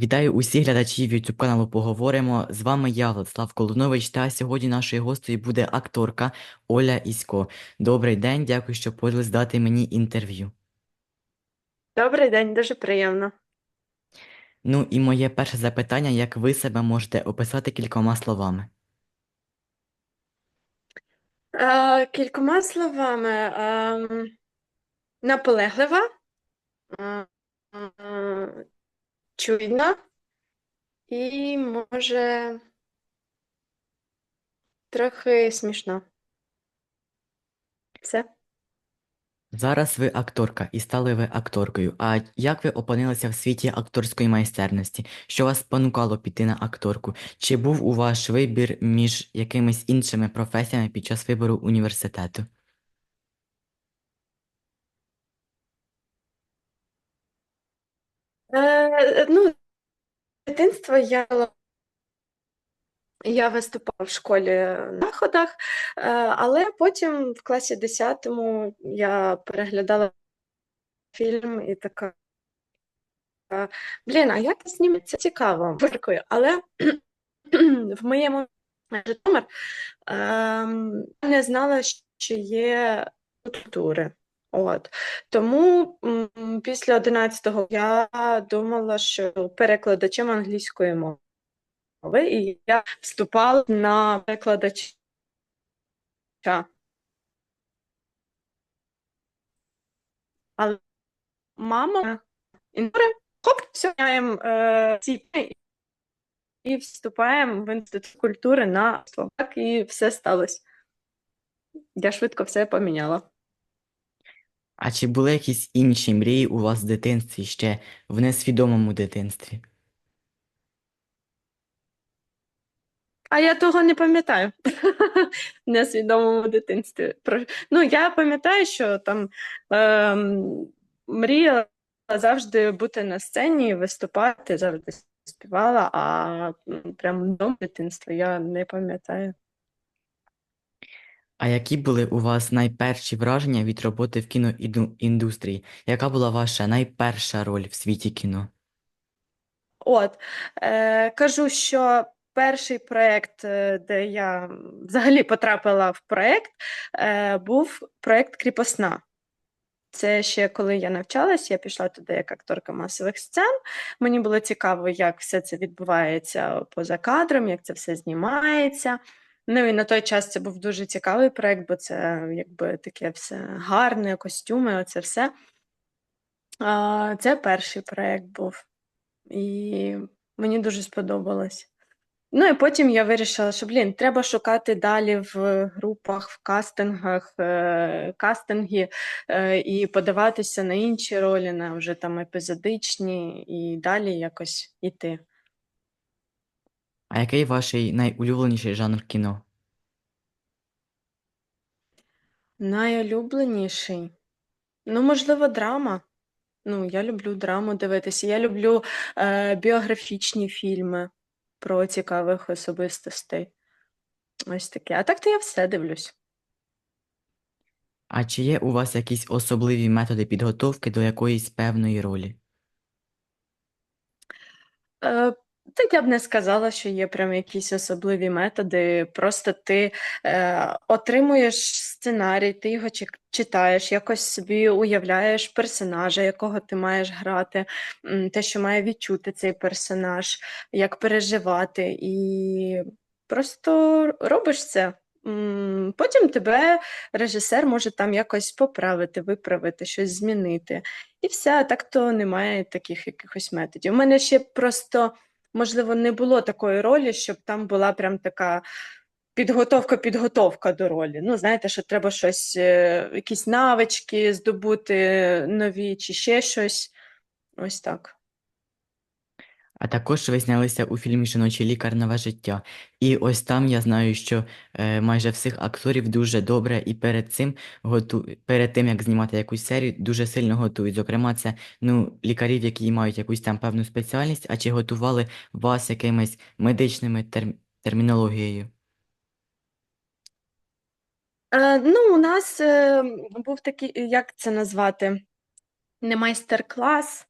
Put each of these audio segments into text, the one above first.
Вітаю усіх глядачів YouTube каналу Поговоримо. З вами я, Владислав Колунович, та сьогодні нашою гостею буде акторка Оля Ісько. Добрий день, дякую, що погодились дати мені інтерв'ю. Добрий день, дуже приємно. Ну і моє перше запитання, як ви себе можете описати кількома словами? Е, кількома словами. ем, наполеглива, е, е, чуйна і, може, трохи смішно. Все. Зараз ви акторка і стали ви акторкою. А як ви опинилися в світі акторської майстерності? Що вас спонукало піти на акторку? Чи був у ваш вибір між якимись іншими професіями під час вибору університету? Е, ну, дитинство я, я виступала в школі на заходах, е, але потім в класі 10 я переглядала фільм і така. Блін, а як зніметься цікаво, Дякую. Але в моєму Житомир ем, не знала, що є культури. От. Тому після 11-го я думала, що перекладачем англійської мови, і я вступала на перекладача. Але мама хоп, все, е, і вступаємо в інститут культури на так і все сталося. Я швидко все поміняла. А чи були якісь інші мрії у вас в дитинстві ще в несвідомому дитинстві? А я того не пам'ятаю в несвідомому дитинстві. Ну, я пам'ятаю, що там ем, мріяла завжди бути на сцені, виступати, завжди співала, а м, прям до дитинства я не пам'ятаю. А які були у вас найперші враження від роботи в кіноіндустрії? Яка була ваша найперша роль в світі кіно? От, е, кажу, що перший проєкт, е, де я взагалі потрапила в проєкт, е, був проєкт Кріпосна. Це ще коли я навчалась, я пішла туди як акторка масових сцен. Мені було цікаво, як все це відбувається поза кадром, як це все знімається. Ну і на той час це був дуже цікавий проєкт, бо це якби таке все гарне, костюми, оце все. А, Це перший проєкт був. І мені дуже сподобалось. Ну і потім я вирішила, що блін, треба шукати далі в групах, в кастингах, е, кастинги е, і подаватися на інші ролі, на вже там епізодичні, і далі якось іти. А який ваш найулюбленіший жанр кіно? Найулюбленіший. Ну, можливо, драма. Ну, я люблю драму дивитися. Я люблю е, біографічні фільми про цікавих особистостей. Ось таке. А так то я все дивлюсь. А чи є у вас якісь особливі методи підготовки до якоїсь певної ролі? Е, Та я б не сказала, що є прям якісь особливі методи. Просто ти е, отримуєш сценарій, ти його читаєш, якось собі уявляєш персонажа, якого ти маєш грати, те, що має відчути цей персонаж, як переживати, і просто робиш це. Потім тебе режисер може там якось поправити, виправити, щось змінити. І все, так то немає таких якихось методів. У мене ще просто, можливо, не було такої ролі, щоб там була прям така підготовка-підготовка до ролі. Ну, знаєте, що треба щось, е, якісь навички здобути нові чи ще щось. Ось так. А також ви знялися у фільмі Жіночий лікар нове життя. І ось там я знаю, що е, майже всіх акторів дуже добре і перед цим готу... перед тим, як знімати якусь серію, дуже сильно готують. Зокрема, це ну, лікарів, які мають якусь там певну спеціальність, а чи готували вас якимись медичними терм... термінологією? Е, ну, у нас е, був такий, як це назвати, не майстер-клас.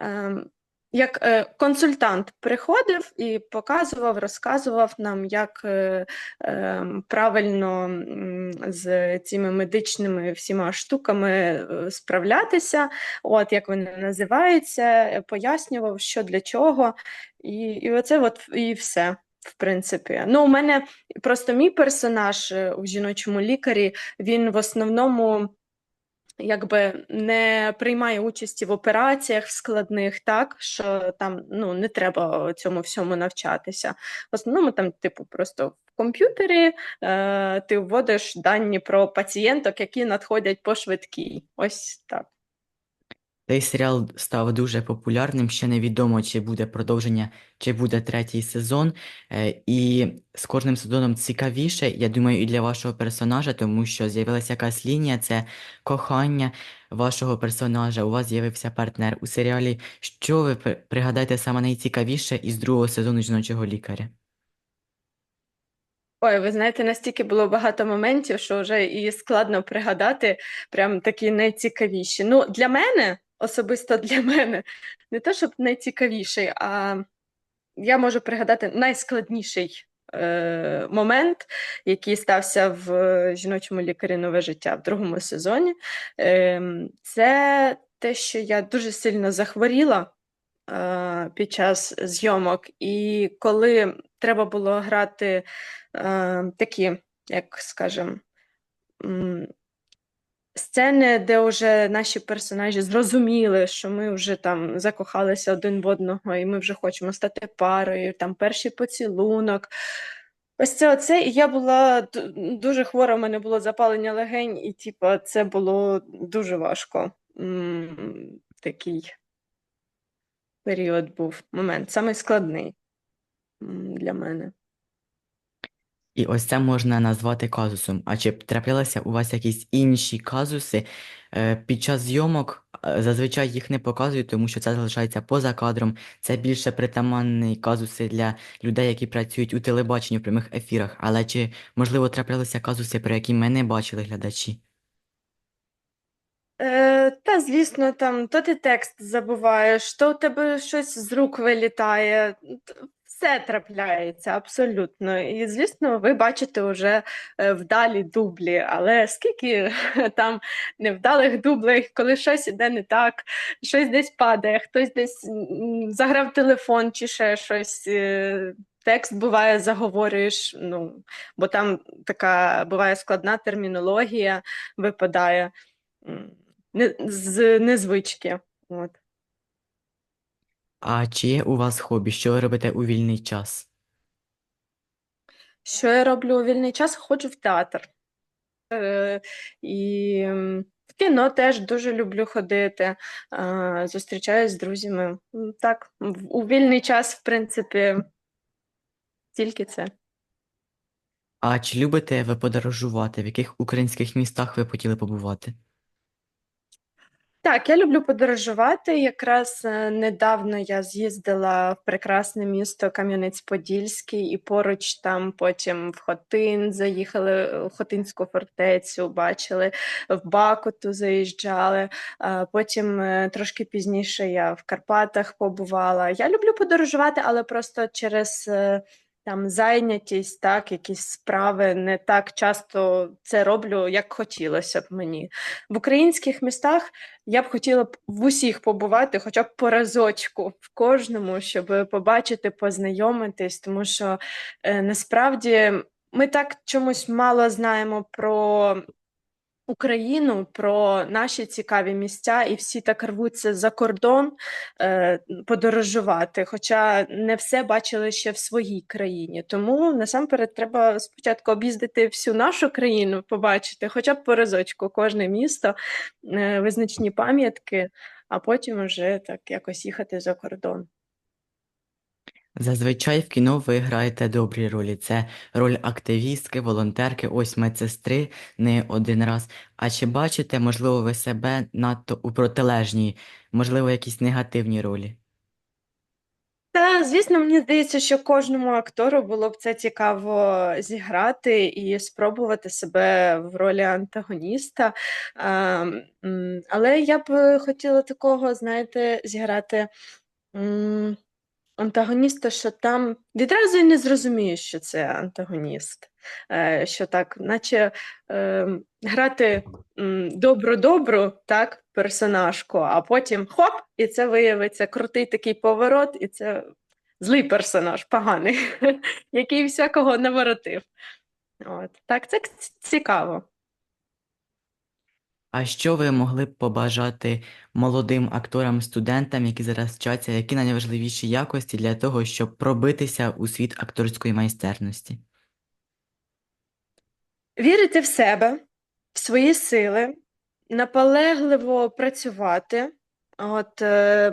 Е, як е, консультант приходив і показував, розказував нам, як е, е, правильно з цими медичними всіма штуками е, справлятися, от як вони називаються, е, пояснював, що для чого, і, і оце от і все. В принципі, ну у мене просто мій персонаж е, у жіночому лікарі, він в основному якби не приймає участі в операціях складних, так що там ну не треба цьому всьому навчатися. В основному там, типу, просто в комп'ютері е, ти вводиш дані про пацієнток, які надходять по швидкій. Ось так. Цей серіал став дуже популярним, ще невідомо, чи буде продовження, чи буде третій сезон. Е, І з кожним сезоном цікавіше, я думаю, і для вашого персонажа, тому що з'явилася якась лінія, це кохання вашого персонажа, у вас з'явився партнер у серіалі. Що ви пригадаєте саме найцікавіше із другого сезону жіночого лікаря? Ой, ви знаєте, настільки було багато моментів, що вже і складно пригадати прям такі найцікавіші. Ну, для мене, особисто для мене, не те, щоб найцікавіший, а я можу пригадати найскладніший е, момент, який стався в е, жіночому лікарі нове життя в другому сезоні. Ем, це те, що я дуже сильно захворіла е, під час зйомок, і коли треба було грати е, такі, як скажем, сцени, де вже наші персонажі зрозуміли, що ми вже там закохалися один в одного, і ми вже хочемо стати парою, там перший поцілунок. Ось це оце, і я була дуже хвора, в мене було запалення легень, і типа, це було дуже важко. М, Такий період був момент, самий складний для мене. І ось це можна назвати казусом. А чи траплялися у вас якісь інші казуси е, під час зйомок? е, Зазвичай їх не показують, тому що це залишається поза кадром. Це більше притаманні казуси для людей, які працюють у телебаченні в прямих ефірах. Але чи можливо траплялися казуси, про які ми не бачили глядачі? Е, та, звісно, там то ти текст забуваєш, то у тебе щось з рук вилітає. Все трапляється абсолютно. І, звісно, ви бачите вже е, вдалі дублі, але скільки там невдалих дублей, коли щось іде не так, щось десь падає, хтось десь заграв телефон чи ще щось. е, Текст буває, заговорюєш, ну, бо там така буває складна термінологія випадає з незвички. От. А чи є у вас хобі? Що ви робите у вільний час? Що я роблю у вільний час? Ходжу в театр. Е, і м, в кіно теж дуже люблю ходити, е, зустрічаюсь з друзями. М, Так, в- у вільний час, в принципі, тільки це. А чи любите ви подорожувати? В яких українських містах ви б хотіли побувати? Так, я люблю подорожувати. Якраз е, недавно я з'їздила в прекрасне місто Кам'янець-Подільський, і поруч там потім в Хотин заїхали, е, в Хотинську фортецю, бачили, в Бакуту заїжджали. Потім е, трошки пізніше я в Карпатах побувала. Я люблю подорожувати, але просто через там зайнятість, так, якісь справи не так часто це роблю, як хотілося б мені. В українських містах. Я б хотіла б в усіх побувати, хоча б по разочку в кожному, щоб побачити, познайомитись, тому що е, насправді ми так чомусь мало знаємо про Україну, про наші цікаві місця, і всі так рвуться за кордон е, подорожувати, хоча не все бачили ще в своїй країні. Тому насамперед треба спочатку об'їздити всю нашу країну, побачити, хоча б по разочку кожне місто, е, визначні пам'ятки, а потім вже так якось їхати за кордон. Зазвичай в кіно ви граєте добрі ролі. Це роль активістки, волонтерки, ось медсестри не один раз. А чи бачите, можливо, ви себе надто у протилежній, можливо, якісь негативні ролі? Та, звісно, мені здається, що кожному актору було б це цікаво зіграти і спробувати себе в ролі антагоніста. А, але я б хотіла такого, знаєте, зіграти Антагоніста, що там відразу і не зрозумієш, що це антагоніст. Е, що так, наче е, грати добру-добру, так, персонажку, а потім хоп, і це виявиться крутий такий поворот, і це злий персонаж, поганий, який всякого наворотив. От. Так, це цікаво. А що ви могли б побажати молодим акторам-студентам, які зараз вчаться, які найважливіші якості для того, щоб пробитися у світ акторської майстерності? Вірити в себе, в свої сили, наполегливо працювати, от, е,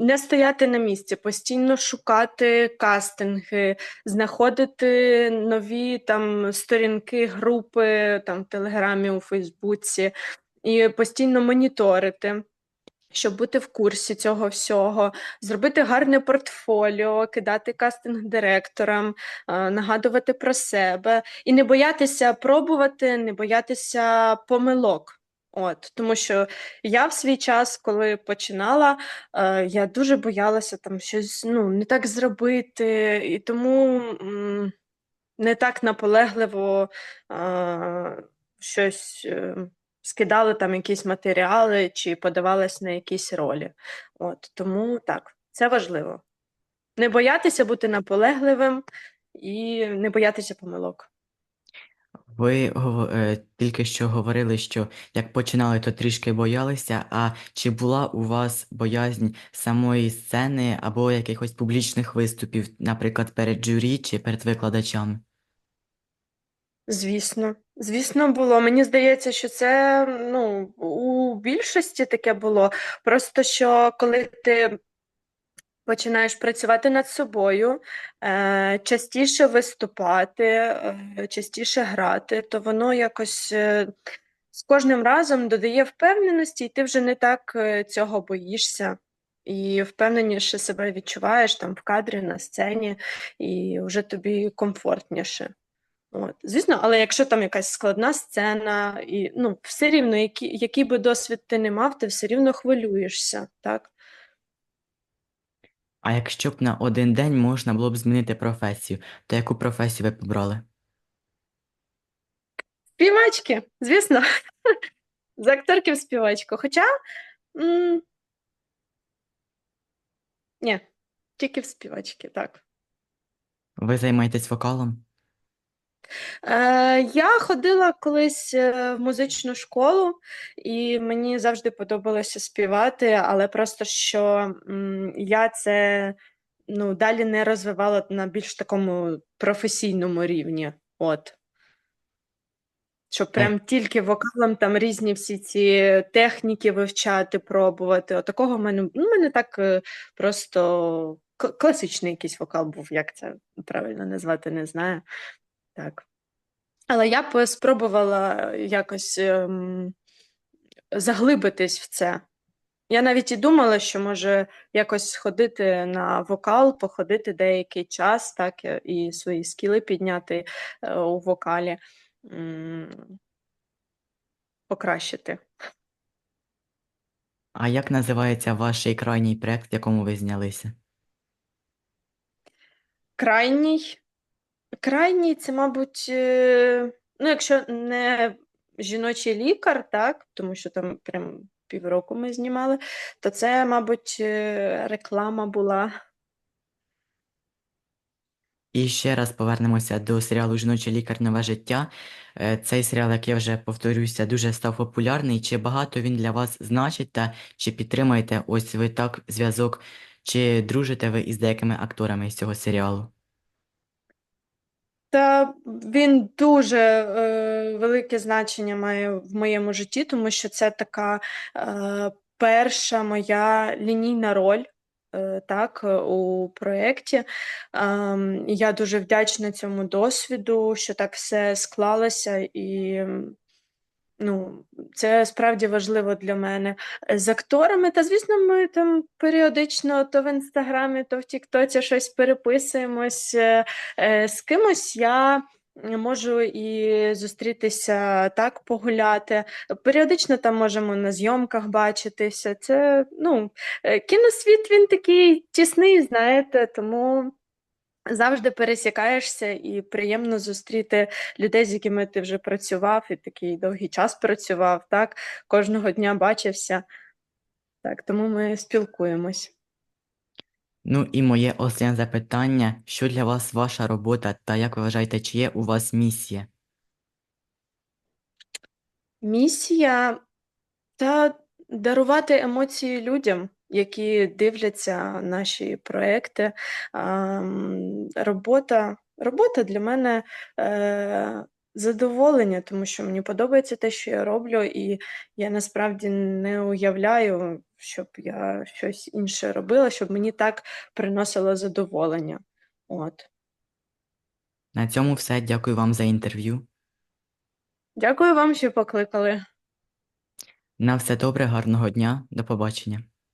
не стояти на місці, постійно шукати кастинги, знаходити нові там сторінки, групи там, в Телеграмі, у Фейсбуці, і постійно моніторити. Щоб бути в курсі цього всього, зробити гарне портфоліо, кидати кастинг-директорам, е, нагадувати про себе і не боятися пробувати, не боятися помилок. От, тому що я в свій час, коли починала, е, я дуже боялася там щось ну, не так зробити, і тому м, не так наполегливо е, щось е, скидали там якісь матеріали чи подавалась на якісь ролі. От, тому так, це важливо. Не боятися бути наполегливим і не боятися помилок. Ви е, тільки що говорили, що як починали, то трішки боялися. А чи була у вас боязнь самої сцени або якихось публічних виступів, наприклад, перед журі чи перед викладачами? Звісно, звісно, було. Мені здається, що це ну, у більшості таке було. Просто що коли ти починаєш працювати над собою, е, частіше виступати, е, частіше грати, то воно якось е, з кожним разом додає впевненості, і ти вже не так цього боїшся. І впевненіше себе відчуваєш там в кадрі, на сцені, і вже тобі комфортніше. От. Звісно, але якщо там якась складна сцена, і ну, все рівно, який, який би досвід ти не мав, ти все рівно хвилюєшся, так? А якщо б на один день можна було б змінити професію, то яку професію ви б обрали? Співачки, звісно, з акторки в співачку. Хоча м, ні, тільки в співачки, так. Ви займаєтесь вокалом? Е, я ходила колись е, в музичну школу, і мені завжди подобалося співати, але просто що м, я це ну, далі не розвивала на більш такому професійному рівні. От. Щоб прям тільки вокалом там різні всі ці техніки вивчати, пробувати. От такого в мене, ну, в мене так е, просто к- класичний якийсь вокал був, як це правильно назвати, не знаю. Так. Але я б спробувала якось ем, заглибитись в це. Я навіть і думала, що може якось сходити на вокал, походити деякий час, так, е, і свої скіли підняти е, у вокалі, м, покращити. А як називається ваш крайній проект, в якому ви знялися? Крайній. Крайній це, мабуть, е, ну, якщо не жіночий лікар, так, тому що там прям півроку ми знімали, то це, мабуть, е, реклама була. І ще раз повернемося до серіалу Жіночий лікар Нове життя. Е, Цей серіал, як я вже повторюся, дуже став популярний. Чи багато він для вас значить, та чи підтримуєте ось ви так зв'язок, чи дружите ви із деякими акторами з цього серіалу? Та він дуже е, велике значення має в моєму житті, тому що це така е, перша моя лінійна роль. е, Так, у проєкті. Ем, Я дуже вдячна цьому досвіду, що так все склалося, і ну, це справді важливо для мене. З акторами, та звісно, ми там періодично то в інстаграмі, то в Тіктоці щось переписуємось. Е, е, З кимось я Можу і зустрітися так, погуляти. Періодично там можемо на зйомках бачитися. Це, ну, е, кіносвіт він такий тісний, знаєте, тому завжди пересікаєшся і приємно зустріти людей, з якими ти вже працював і такий довгий час працював, так, кожного дня бачився. Так, тому ми спілкуємось. Ну і моє останнє запитання, що для вас ваша робота та як ви вважаєте, чи є у вас місія? Місія та дарувати емоції людям, які дивляться наші проекти. Робота, робота для мене е, задоволення, тому що мені подобається те, що я роблю, і я насправді не уявляю, щоб я щось інше робила, щоб мені так приносило задоволення. От. На цьому все. Дякую вам за інтерв'ю. Дякую вам, що покликали. На все добре, гарного дня, до побачення.